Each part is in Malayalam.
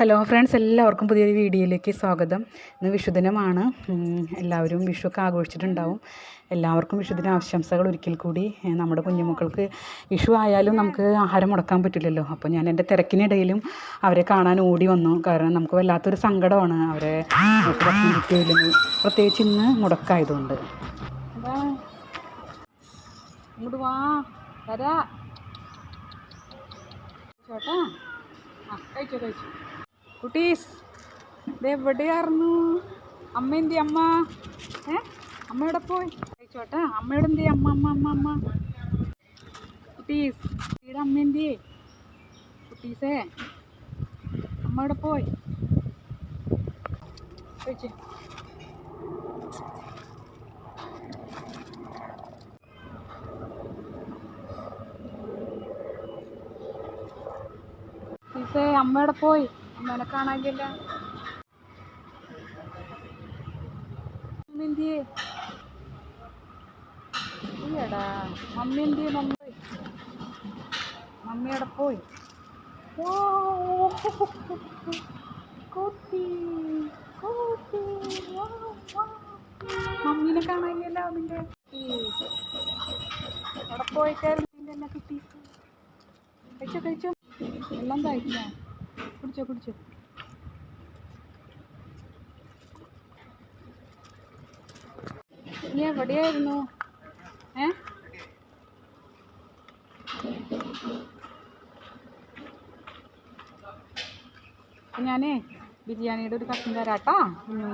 ഹലോ ഫ്രണ്ട്സ് എല്ലാവർക്കും പുതിയൊരു വീഡിയോയിലേക്ക് സ്വാഗതം. ഇന്ന് വിഷുദിനമാണ്. എല്ലാവരും വിഷുവൊക്കെ ആഘോഷിച്ചിട്ടുണ്ടാവും. എല്ലാവർക്കും വിഷുദിന ആശംസകൾ ഒരിക്കൽ കൂടി. നമ്മുടെ കുഞ്ഞുമക്കൾക്ക് വിഷു ആയാലും നമുക്ക് ആഹാരം മുടക്കാൻ പറ്റില്ലല്ലോ. അപ്പോൾ ഞാൻ എന്റെ തിരക്കിനിടയിലും അവരെ കാണാൻ ഓടി വന്നു. കാരണം നമുക്ക് വല്ലാത്തൊരു സങ്കടമാണ് അവരെ ഭക്ഷണം പ്രത്യേകിച്ച് ഇന്ന് മുടക്കായതുകൊണ്ട്. ചേട്ടാ. ആ കഴിച്ചോ. കുട്ടീസ് ഇതെവിടെയായിരുന്നു അമ്മ എന്തി അമ്മ? ഏ? അമ്മയുടെ പോയി? കഴിച്ചോട്ടെ അമ്മയുടെ എന്തി? അമ്മ അമ്മ അമ്മ അമ്മ. കുട്ടീസ് ഇവിടെ അമ്മ എന്തി? കുട്ടീസേ അമ്മയുടെ പോയി? കഴിച്ചേ കുട്ടീസേ പോയി? അമ്മേനെ കാണാനില്ല മമ്മി എന്തിയേ ഇല്ലടാ മമ്മി. എന്തിയേ മമ്മി മമ്മി പോയി. ഓ, കുട്ടി കുട്ടി. മമ്മീനെ കാണാനില്ലല്ലോ നിന്റെ. അവിടെ പോയിട്ടായിരുന്നു നിന്റെ എന്നെ കിട്ടി. കഴിച്ചോ കഴിച്ചോ. എല്ലാം കഴിച്ചോ? കുടിച്ചോ കുടിച്ചോ. നീ എവിടെയായിരുന്നു? ഏ? ഞാനേ ബിരിയാണിയുടെ ഒരു കഷ്ണം തരാട്ടാ. കേട്ടോ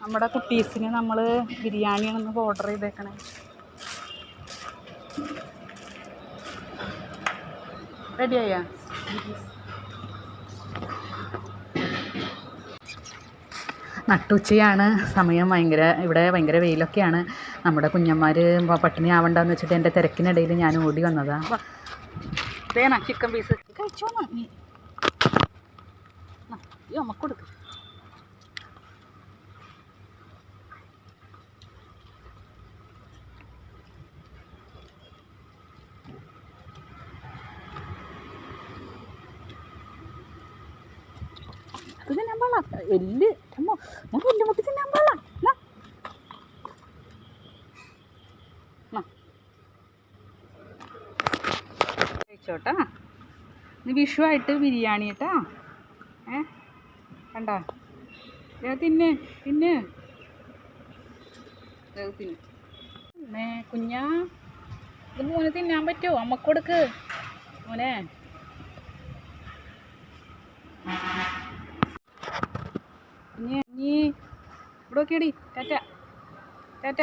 നമ്മുടെ കുട്ടീസിന് നമ്മൾ ബിരിയാണിയാണെന്ന് ഓർഡർ ചെയ്തേക്കണേ. റെഡിയായാ നട്ടുച്ചയാണ്. സമയം ഭയങ്കര ഇവിടെ ഭയങ്കര വെയിലൊക്കെയാണ്. നമ്മുടെ കുഞ്ഞന്മാർ പട്ടിണി ആവണ്ടെന്ന് വെച്ചിട്ട് എന്റെ തിരക്കിനിടയിൽ ഞാൻ ഓടി വന്നതാണ് ചിക്കൻ പീസ് കഴിച്ചോന്ന്? നീ. കൊടുക്ക്. അത് തിന്നാൻ പാടില്ല എല്ല്. അമ്മ നമുക്ക് എല്ല് മുട്ട് തിന്നാൻ. എന്നാ. കഴിച്ചോട്ടാ. ഇന്ന് വിഷുവായിട്ട് ബിരിയാണി കേട്ടാ ഏ? കണ്ട? തിന്ന് തിന്ന്. തിന്ന്. മേ കുഞ്ഞാ. ഇത് മോനെ തിന്നാൻ പറ്റുമോ അമ്മ കൊടുക്ക്. മോനെ. ഇനി നീ ഇവിടെ നോക്കിയടി ടാറ്റ. ടാറ്റ.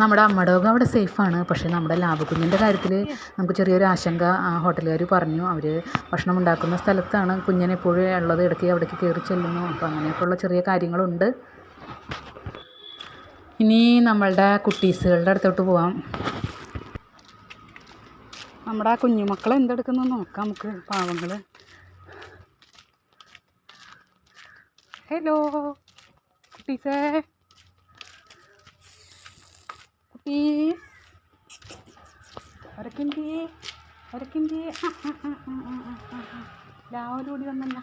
നമ്മുടെ അമ്മടോകം അവിടെ സേഫാണ്. പക്ഷേ നമ്മുടെ ലാഭക്കുഞ്ഞിന്റെ കാര്യത്തിൽ നമുക്ക് ചെറിയൊരു ആശങ്ക ഹോട്ടലുകാർ പറഞ്ഞു. അവർ ഭക്ഷണം ഉണ്ടാക്കുന്ന സ്ഥലത്താണ് കുഞ്ഞിനെ എപ്പോഴും ഉള്ളത്. ഇടയ്ക്ക് അവിടേക്ക് കയറി ചെല്ലുന്നു. അപ്പോൾ അങ്ങനെയൊക്കെയുള്ള ചെറിയ കാര്യങ്ങളുണ്ട്. ഇനി നമ്മളുടെ കുട്ടീസുകളുടെ അടുത്തോട്ട് പോവാം. നമ്മുടെ ആ കുഞ്ഞുമക്കൾ എന്തെടുക്കുന്നു നോക്കാം നമുക്ക് പാവങ്ങൾ ഹലോ കുട്ടീസേ. കുട്ടീസ്. ഒരക്കിന്റെ ഒരക്കിന്റെ രാവിലെ കൂടി വന്നല്ല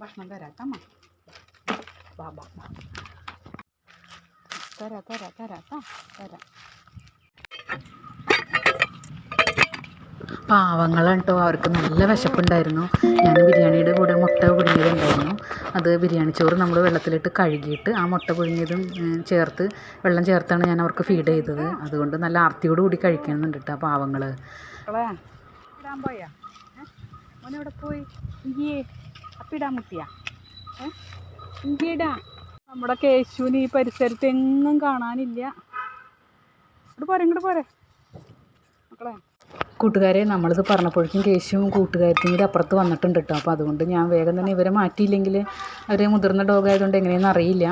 ഭക്ഷണം തരാട്ടമ്മ ബാ ബാ വാ. തരാം തരാം തരാം കേട്ടോ അവർക്ക് നല്ല വിശപ്പുണ്ടായിരുന്നു. ഞാൻ ബിരിയാണിയുടെ കൂടെ മുട്ട പുഴുങ്ങിയതുണ്ടായിരുന്നു. അത് ബിരിയാണി ചോറ് നമ്മൾ വെള്ളത്തിലിട്ട് കഴുകിയിട്ട് ആ മുട്ട പുഴുങ്ങിയതും ചേർത്ത് വെള്ളം ചേർത്താണ് ഞാൻ അവർക്ക് ഫീഡ് ചെയ്തത്. അതുകൊണ്ട് നല്ല ആർത്തിയോട് കൂടി കഴിക്കുന്നുണ്ട് കേട്ടോ പാവങ്ങൾ പോയാ? ഇഞ്ചിയേ മുട്ടിയാ? നമ്മുടെ കേശുവിന് ഈ പരിസരത്ത് എങ്ങും കാണാനില്ല. ഇങ്ങോട്ട് പോരെ ഇങ്ങോട്ട് പോരെ. മക്കളെ. കൂട്ടുകാരെ നമ്മളിത് പറഞ്ഞപ്പോഴേക്കും കേശുവും കൂട്ടുകാരത്തിയും കൂടി അപ്പുറത്ത് വന്നിട്ടുണ്ട് കേട്ടോ. അപ്പോൾ അതുകൊണ്ട് ഞാൻ വേഗം തന്നെ ഇവരെ മാറ്റിയില്ലെങ്കിൽ അവർ മുതിർന്ന ഡോഗ് ആയതുകൊണ്ട് എങ്ങനെയെന്ന് അറിയില്ല.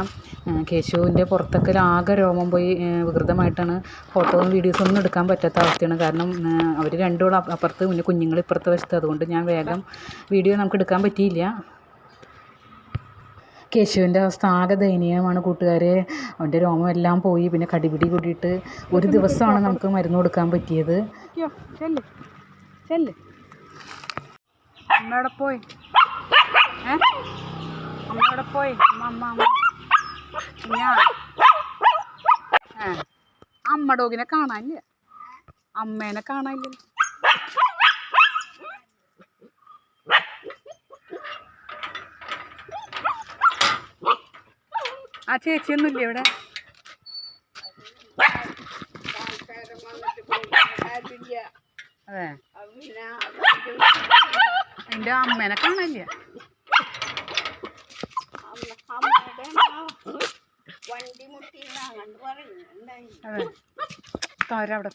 കേശുവിന്റെ പുറത്തൊക്കെ ആകെ രോമം പോയി വികൃതമായിട്ടാണ് ഫോട്ടോയും വീഡിയോസും ഒന്നും എടുക്കാൻ പറ്റാത്ത അവസ്ഥയാണ്. കാരണം അവർ രണ്ടും അപ്പുറത്ത് പിന്നെ കുഞ്ഞുങ്ങൾ ഇപ്പുറത്ത് വശത്ത്. അതുകൊണ്ട് ഞാൻ വേഗം വീഡിയോ നമുക്ക് എടുക്കാൻ പറ്റിയില്ല. കേശുവിന്റെ അവസ്ഥ ആകെ ദയനീയമാണ് കൂട്ടുകാരെ. അവന്റെ രോമം എല്ലാം പോയി. പിന്നെ കടിപിടി കൂടിയിട്ട് ഒരു ദിവസമാണ് നമുക്ക് മരുന്ന് കൊടുക്കാൻ പറ്റിയത്. അമ്മ ഡോഗിനെ കാണാനില്ല. അമ്മേനെ കാണാനില്ല. ആ ചേച്ചിയൊന്നുമില്ല ഇവിടെ? അതെ. എന്റെ അമ്മേനെ കാണില്ല വണ്ടി മുട്ടി അങ്ങോട്ട് പറയുന്നുണ്ടായി അതെ. താര അവിടെ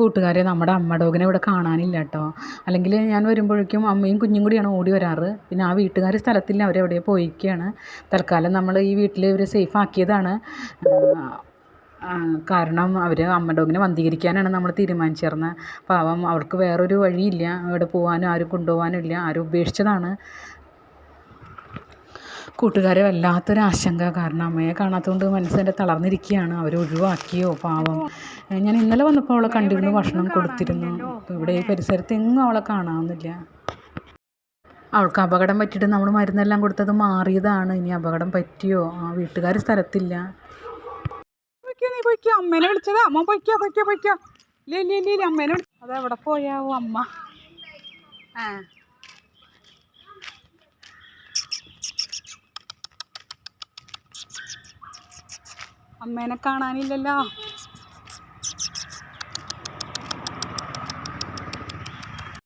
കൂട്ടുകാരെ നമ്മുടെ അമ്മ ഡോഗിനെ ഇവിടെ കാണാനില്ല കേട്ടോ. അല്ലെങ്കിൽ ഞാൻ വരുമ്പോഴേക്കും അമ്മയും കുഞ്ഞും കൂടിയാണ് ഓടി വരാറ്. പിന്നെ ആ വീട്ടുകാർ സ്ഥലത്തില്ല അവരെവിടെയോ പോയിക്കുകയാണ് തൽക്കാലം നമ്മൾ ഈ വീട്ടിൽ ഇവരെ സേഫ് ആക്കിയതാണ്. കാരണം അവർ അമ്മ ഡോഗിനെ വന്ധീകരിക്കാനാണ് നമ്മൾ തീരുമാനിച്ചിരുന്നത് പാവം അവർക്ക് വേറൊരു വഴിയില്ല. അവിടെ പോകാനും ആരും കൊണ്ടുപോകാനും ഇല്ല. ആരും ഉപേക്ഷിച്ചതാണ്. കൂട്ടുകാരെ വല്ലാത്തൊരു ആശങ്ക. കാരണം അമ്മയെ കാണാത്തതുകൊണ്ട് മനസ്സിന്റെ തളർന്നിരിക്കുകയാണ് അവർ ഒഴിവാക്കിയോ പാവം. ഞാൻ ഇന്നലെ വന്നപ്പോൾ അവളെ കണ്ടിരുന്നു ഭക്ഷണം കൊടുത്തിരുന്നു. ഇവിടെ ഈ പരിസരത്ത് എങ്ങും അവളെ കാണാവുന്നില്ല. അവൾക്ക് അപകടം പറ്റിയിട്ട് നമ്മൾ മരുന്നെല്ലാം കൊടുത്തത് മാറിയതാണ്. ഇനി അപകടം പറ്റിയോ? ആ വീട്ടുകാർ സ്ഥലത്തില്ല. അമ്മേനെ വിളിച്ചതാ. അമ്മ പൊയ്ക്കോ പൊയ്ക്കോ പൊയ്ക്കോ. ഇല്ല ഇല്ല ഇല്ല അമ്മേനെ അതെവിടെ പോയാവോ അമ്മ? ആ. അമ്മേനെ കാണാനില്ലല്ലോ.